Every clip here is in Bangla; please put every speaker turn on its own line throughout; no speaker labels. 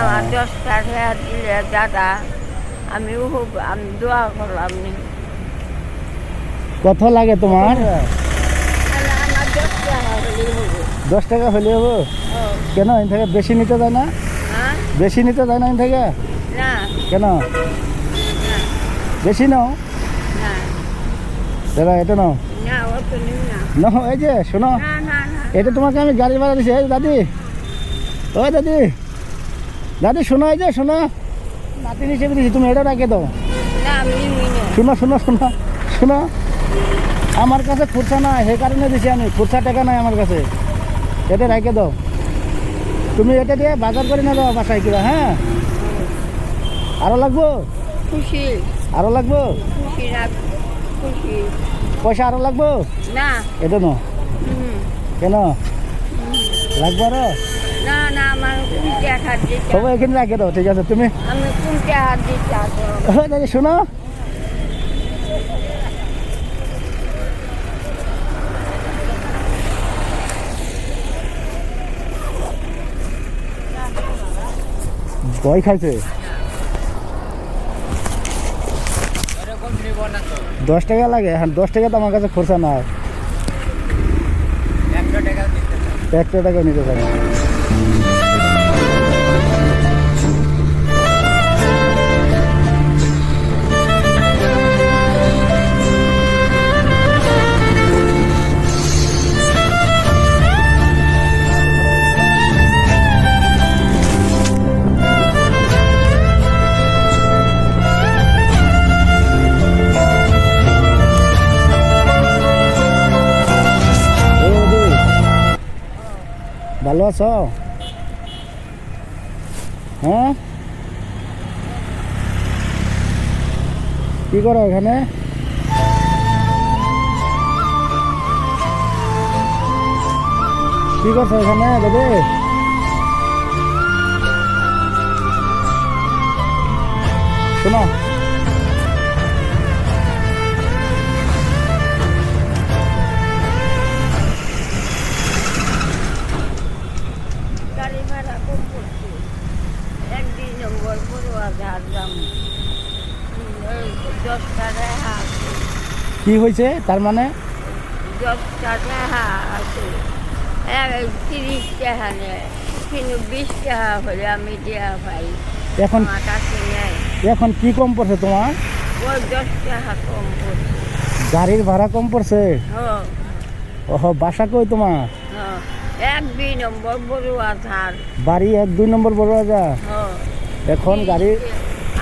আমার দশটা টাকা দিলে দাদা আমি খুব আমি দোয়া করলাম
কত লাগে তোমার?
দশ টাকা
হলে হব। কেন এখান থেকে বেশি নিতে যায় না?
হ্যাঁ?
বেশি নিতে যায় না এখান থেকে? কেন? বেশি নাও। দাদা এটা নাও।
না
এই যে শোনো।
না না না।
এটা তোমাকে আমি গাড়ি ভাড়া দিছি এই দাদি। ওই দাদি। দাদি শোনো এই যে শোনো। নাতি হিসেবে দিছি তুমি এটা রাখে দাও। শোনো শোনো শোনো শোনো। আমার কাছে খুরসা নাই সেই কারণে দিছি আমি। খুরসা টাকা নাই আমার কাছে। এটা রেখে দাও। তুমি এটা দিয়ে বাজার করে নেবে বাসায় কিবা হ্যাঁ আরও লাগবো?
খুশি
আরও লাগবো? পয়সা আরও লাগবো?
না।
এটা নো? কেন লাগবে
আরও
তবে এখানে রেখে দাও ঠিক আছে তুমি? দাদি শোনো। ভয় খাইছে। দশ টাকা লাগে হ্যাঁ দশ টাকা তো আমার কাছে খরচা নাই। একশো টাকা নিতে পারে আছো হ্যাঁ কি করো এখানে? কি করছ এখানে দাদি শোনো। কি হয়েছে? তার মানে?
তিরিশ টাকা নেয়। কিন্তু বিশ টাকা হলে আমি দেওয়া পাই।
এখন এখন কি কম পড়ছে তোমার?
ওই দশ টাকা কম
গাড়ির ভাড়া কম পড়ছে?
হ্যাঁ।
ওহ বাসা কই তোমার?
হ্যাঁ। এক দুই নম্বর বড়ুয়া ধার
বাড়ি এক দুই নম্বর বড় বাজার
হ্যাঁ।
এখন গাড়ি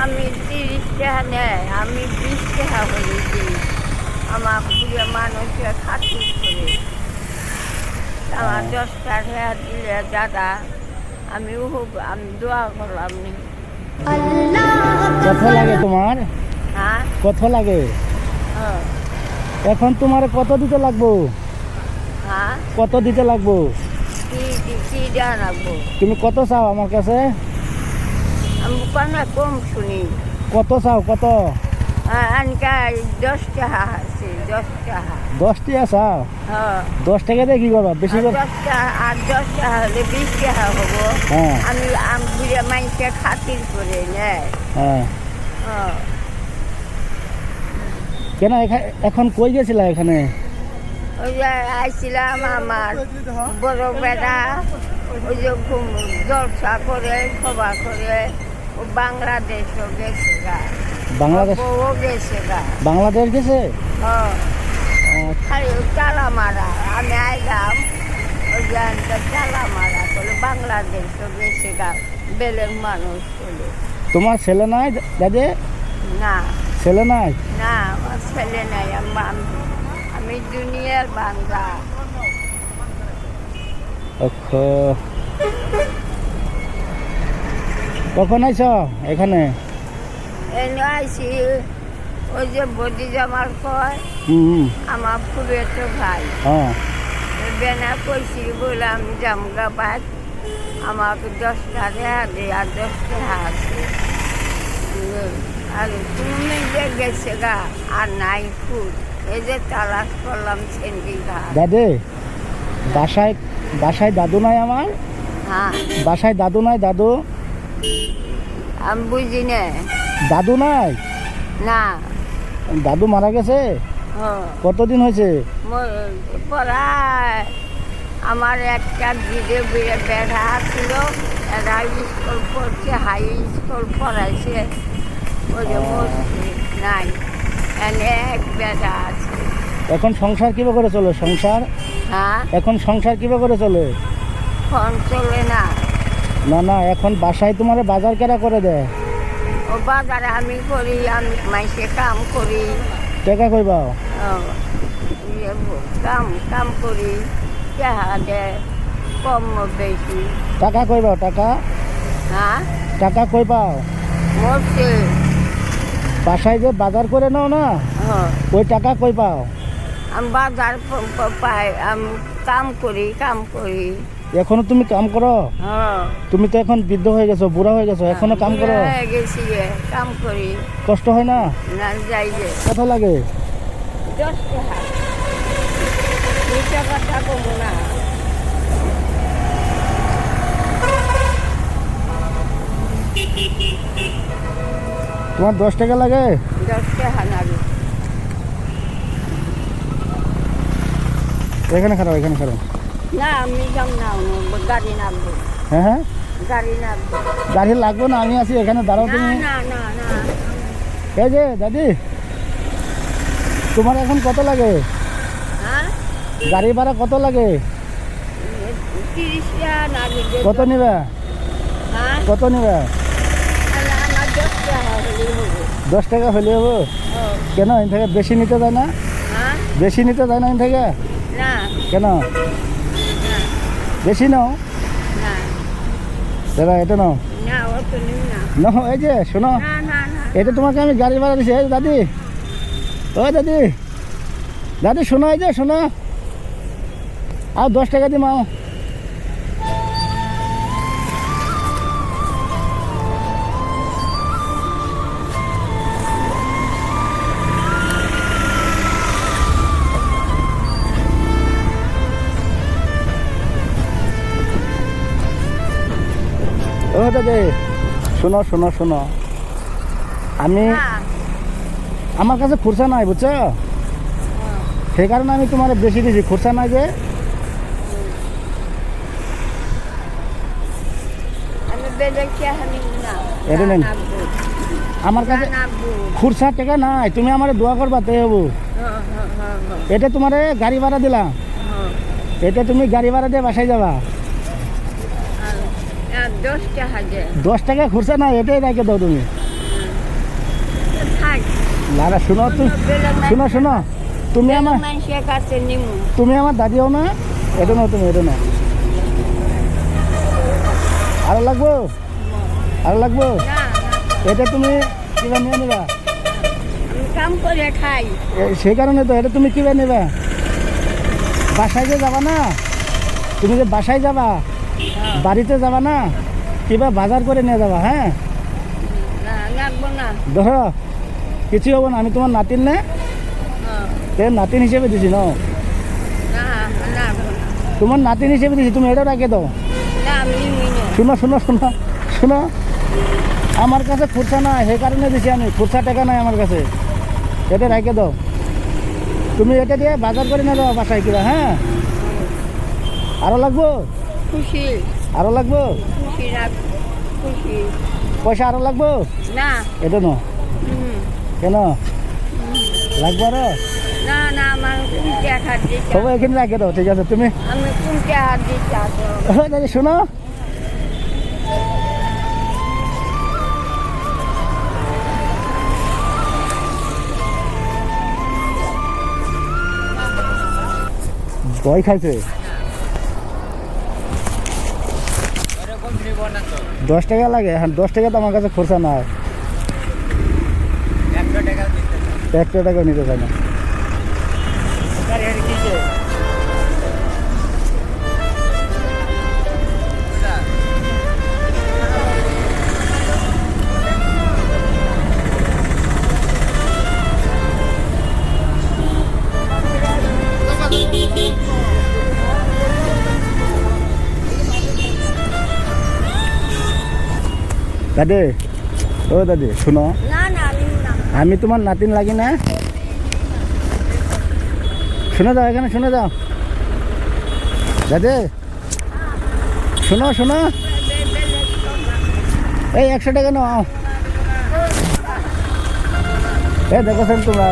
আমি তিরিশ টাকা নেয় আমি বিশ টাকা দিই। আমার বুড়ে মানুষের খাতির করে আমার দশ টাকা দিলে দাদা আমি খুব আমি দোয়া করলাম। নি
কত লাগে তোমার?
হ্যাঁ?
কত লাগে।
হ্যাঁ।
এখন তোমার কত দিতে লাগবো?
হ্যাঁ?
কত দিতে লাগবো?
কি কি- কি দেওয়া রাখব
তুমি কত চাও আমার কাছে?
কম শুনি।
কত চাও কত?
হ্যাঁ দশ টাকা আছে দশ টাকা।
দশ টাকা চাও
হ্যাঁ।
দশ টাকা দিয়ে কি করবা? বেশি
দশ টাকা আর দশ টাকা হলে বিশ টাকা হব।
হ্যাঁ।
আমি আমি বুড়ে মানুষের খাতির করে নেয়
হ্যাঁ। কেন এখন কই গেছিলা এখানে?
ওই যে আইছিলাম আমার বড় বেটা ওই যে জলসা করে সভা করে বাংলাদেশও গেছে
বাংলাদেশ
গেছে
বাংলাদেশ গেছে?
চালা মারা আমি আইলাম ওই চালা মারা গেছে গা বেলেগ মানুষ
তোমার ছেলে নাই দাদে?
না।
ছেলে নাই?
না আমার ছেলে নাই আমি দুনিয়ার বাংলা।
কখন আইছ এখানে?
ওই যে বদি কয় আমার খুবই তো ভাই।
হ্যাঁ।
বেনা কইছি বললাম জামগা বাদ আমাকে দশটা রেহা দে আর দশটা আছে। আর তুমি যে গেছে গা আর নাই এই যে তালাশ করলাম
দাদে বাসায় দাদু নাই আমার?
হ্যাঁ।
বাসায় দাদু নাই দাদু?
আমি বুঝি না
দাদু নাই?
না।
দাদু মারা গেছে?
হ্যাঁ।
কতদিন হয়েছে?
পড়ায়। আমার একটা দিদি বেড়া ছিল এরা স্কুল পড়ছে হাই স্কুল পড়াইছে। ওই নাই এক বেড়া আছে।
এখন সংসার কীভাবে করে চলে সংসার?
হ্যাঁ?
এখন সংসার কীভাবে করে চলে?
ফোন চলে না।
না না এখন বাসায় তোমার বাজার কেরা করে দেয়?
বাজারে আমি করি আমি মাইসে কাম করি।
টাকা কই পাও?
ইয়ে কাম কাম করি দে কম বেশি।
টাকা কই পাও টাকা?
হ্যাঁ?
টাকা কই পাও?
মরছে।
বাসায় যে বাজার করে নাও না
হ্যাঁ।
ওই টাকা কই পাও?
আমি বাজার পাই আমি কাম করি কাম করি।
এখনও তুমি কাম করো?
হ্যাঁ।
তুমি তো এখন বৃদ্ধ হয়ে গেছো বুড়া হয়ে গেছো এখনও কাম করো?
কাম করি।
কষ্ট হয় না? কত লাগে? তোমার দশ টাকা লাগে?
দশ টাকা নাগে
এখানে খারাপ এখানে খারাপ।
না আমি যাম না গাড়ি নামবো।
হ্যাঁ হ্যাঁ?
গাড়ি নামবো।
গাড়ি লাগবে না আমি আছি এখানে দাঁড়াও তুমি।
না না না।
এই যে দাদি তোমার এখন কত লাগে?
হ্যাঁ?
গাড়ি ভাড়া কত লাগে? কত নিবে?
হ্যাঁ?
কত নিবে?
দশ টাকা
হলে হব। কেন এন থেকে বেশি নিতে যায় না?
হ্যাঁ?
বেশি নিতে যায় না এন থেকে? কেন? বেশি নাও।
না।
দাদা এটা নাও।
না
এই যে শোনো।
না না না
এটা তোমাকে আমি গাড়ি ভাড়া দিছি এই দাদি। ও দাদি। দাদি শোনো এই যে শোনো। আর দশ টাকা দিই আও দাদি শোনো শোনো শোনো। আমি আমার কাছে খুরসা নাই বুঝছ? সেই কারণে আমি তোমার বেশি দিছি। খুরসা নাই যে। আমার কাছে খুরসা টাকা নাই। তুমি আমার দোয়া করবা তাই হব।
হ্যাঁ হ্যাঁ হ্যাঁ হ্যাঁ।
এটা তোমার গাড়ি ভাড়া দিলাম।
হ্যাঁ।
এটা তুমি গাড়ি ভাড়া দিয়ে বাসায় যাবা।
দশ টাকা
খুরসা নাই এটাই রেখে দাও তুমি না না শোনো তুমি শোনো শোনো। তুমি আমার তুমি আমার দাদিও না এটা নাও তুমি এটা নাও আরও লাগবো? আরও লাগবো?
না না।
এটা তুমি কিবা নিয়ে নিবা?
আমি কাম করে খাই।
সেই কারণে তো এটা তুমি কিবা নেবে? বাসায় যে যাবা না তুমি যে বাসায় যাবা বাড়িতে যাবা না কিবা বাজার করে নিয়ে যাবা হ্যাঁ ধরো কিছু হব না আমি তোমার নাতিন নে? তে নাতিন হিসেবে দিছি ন? তোমার নাতিন হিসেবে দিছি তুমি এটা রাখে দাও। শুনো শুনো শুনো শুনো। আমার কাছে খুরসা নাই সেই কারণে দিছি আমি খুরসা টাকা নাই আমার কাছে। এটা রেখে দাও। তুমি এটা দিয়ে বাজার করে নিয়ে যাও বাসায় কিবা হ্যাঁ আরও লাগবো?
খুশি।
আরও লাগবো?
রাখ
পয়সা আরও লাগবো?
না।
এটা নো। কেন? লাগবো আরও?
না না আমার কুমটে হাত দিতে
সবাই এখানে রাখে দাও ঠিক আছে তুমি?
আমি কুমটে হাত দিতে আসো
শোনো। ভয় খাইছে? দশ টাকা লাগে হ্যাঁ দশ টাকা তো আমার কাছে খরচা নাই। একটা টাকা নিতে চাই না। দাদে ও দাদি শুনো।
আমি
তোমার নাতিন লাগি না। শুনে দাও এখানে শুনে দাও দাদে শোনো শোনো। এই একশো টাকা নাও। এ দেখেছেন তোমরা।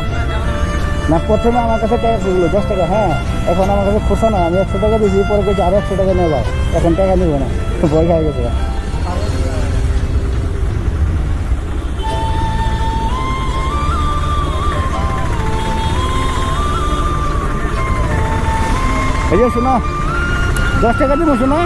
না প্রথমে আমার কাছে টাকা করল দশ টাকা হ্যাঁ। এখন আমার কাছে খুশো না আমি একশো টাকা দিয়েছি পরে কিছু আরও একশো টাকা যাও এখন টাকা নিবো না ভয় খাই গেছে। এই যে শোনো দশ টাকা দেবো শোনো।